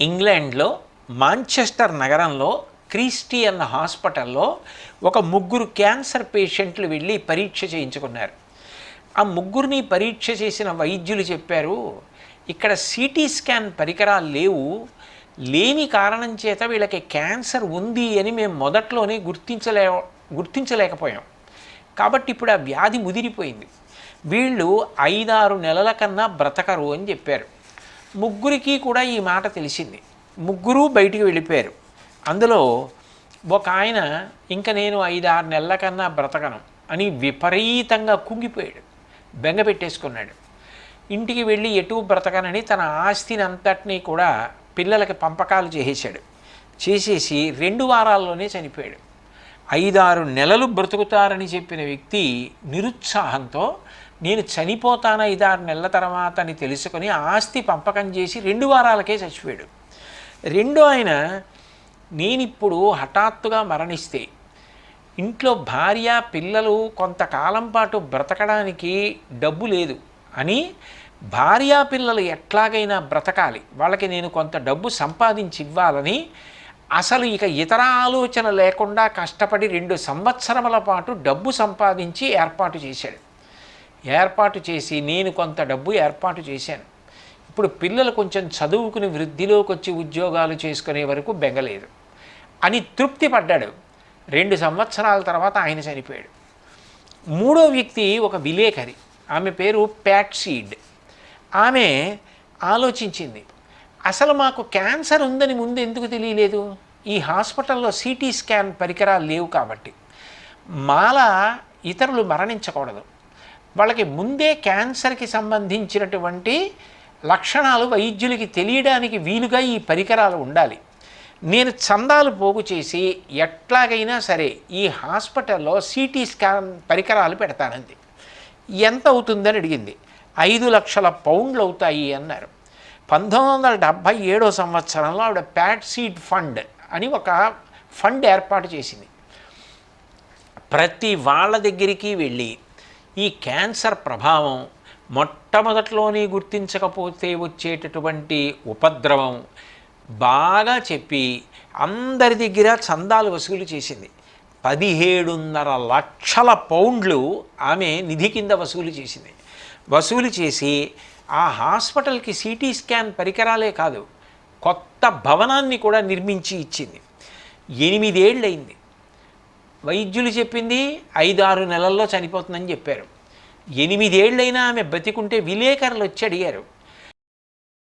ఇంగ్లాండ్లో మాంచెస్టర్ నగరంలో క్రీస్టీ అన్న హాస్పిటల్లో ఒక ముగ్గురు క్యాన్సర్ పేషెంట్లు వెళ్ళి పరీక్ష చేయించుకున్నారు. ఆ ముగ్గురిని పరీక్ష చేసిన వైద్యులు చెప్పారు ఇక్కడ సిటీ స్కాన్ పరికరాలు లేవు. లేని కారణం చేత వీళ్ళకి క్యాన్సర్ ఉంది అని మేము మొదట్లోనే గుర్తించలే గుర్తించలేకపోయాం. కాబట్టి ఇప్పుడు ఆ వ్యాధి ముదిరిపోయింది. వీళ్ళు ఐదారు నెలల కన్నా బ్రతకరు అని చెప్పారు. ముగ్గురికి కూడా ఈ మాట తెలిసింది. ముగ్గురు బయటికి వెళ్ళిపోయారు. అందులో ఒక ఆయన ఇంకా నేను ఐదారు నెలల కన్నా బ్రతకను అని విపరీతంగా కుంగిపోయాడు. బెంగ పెట్టేసుకున్నాడు. ఇంటికి వెళ్ళి ఎటు బ్రతకనని తన ఆస్తిని అంతటినీ కూడా పిల్లలకి పంపకాలు చేసేసాడు చేసేసి రెండు వారాల్లోనే చనిపోయాడు. ఐదారు నెలలు బ్రతుకుతారని చెప్పిన వ్యక్తి నిరుత్సాహంతో నేను చనిపోతాను ఐదారు నెలల తర్వాత అని తెలుసుకొని ఆస్తి పంపకం చేసి రెండు వారాలకే చచ్చిపోయాడు. రెండో ఆయన నేనిప్పుడు హఠాత్తుగా మరణిస్తే ఇంట్లో భార్య పిల్లలు కొంతకాలం పాటు బ్రతకడానికి డబ్బు లేదు అని భార్యా పిల్లలు ఎట్లాగైనా బ్రతకాలి. వాళ్ళకి నేను కొంత డబ్బు సంపాదించి ఇవ్వాలని అసలు ఇక ఇతర ఆలోచన లేకుండా కష్టపడి రెండు సంవత్సరముల పాటు డబ్బు సంపాదించి ఏర్పాటు చేశాడు. ఏర్పాటు చేసి నేను కొంత డబ్బు ఏర్పాటు చేశాను. ఇప్పుడు పిల్లలు కొంచెం చదువుకుని వృద్ధిలోకి వచ్చి ఉద్యోగాలు చేసుకునే వరకు బెంగలేదు. అని తృప్తి పడ్డాడు. రెండు సంవత్సరాల తర్వాత ఆయన చనిపోయాడు. మూడో వ్యక్తి ఒక విలేకరి. ఆమె పేరు ప్యాట్ సీడ్ ఆమె ఆలోచించింది అసలు మాకు క్యాన్సర్ ఉందని ముందు ఎందుకు తెలియలేదు? ఈ హాస్పిటల్లో సిటీ స్కాన్ పరికరాలు లేవు కాబట్టి. మాల ఇతరులు మరణించకూడదు. వాళ్ళకి ముందే క్యాన్సర్కి సంబంధించినటువంటి లక్షణాలు వైద్యులకి తెలియడానికి వీలుగా ఈ పరికరాలు ఉండాలి. నేను చందాలు పోగు చేసి ఎట్లాగైనా సరే ఈ హాస్పిటల్లో సిటీ స్కాన్ పరికరాలు పెడతానంది. ఎంత అవుతుందని అడిగింది. ఐదు లక్షల పౌండ్లు అవుతాయి అన్నారు. పంతొమ్మిది వందల డెబ్భై ఏడో సంవత్సరంలో ఆవిడ ప్యాట్ సీడ్ ఫండ్ అని ఒక ఫండ్ ఏర్పాటు చేసింది. ప్రతి వాళ్ళ దగ్గరికి వెళ్ళి ఈ క్యాన్సర్ ప్రభావం మొట్టమొదట్లోనే గుర్తించకపోతే వచ్చేటటువంటి ఉపద్రవం బాగా చెప్పి అందరి దగ్గర చందాలు వసూలు చేసింది. పదిహేడున్నర లక్షల పౌండ్లు ఆమె నిధి కింద వసూలు చేసింది. వసూలు చేసి ఆ హాస్పిటల్కి సిటీ స్కాన్ పరికరాలే కాదు కొత్త భవనాన్ని కూడా నిర్మించి ఇచ్చింది. ఎనిమిదేళ్ళయింది. వైద్యులు చెప్పింది ఐదారు నెలల్లో చనిపోతుందని చెప్పారు. ఎనిమిదేళ్ళైనా ఆమె బతికుంటే విలేకరులు వచ్చి అడిగారు.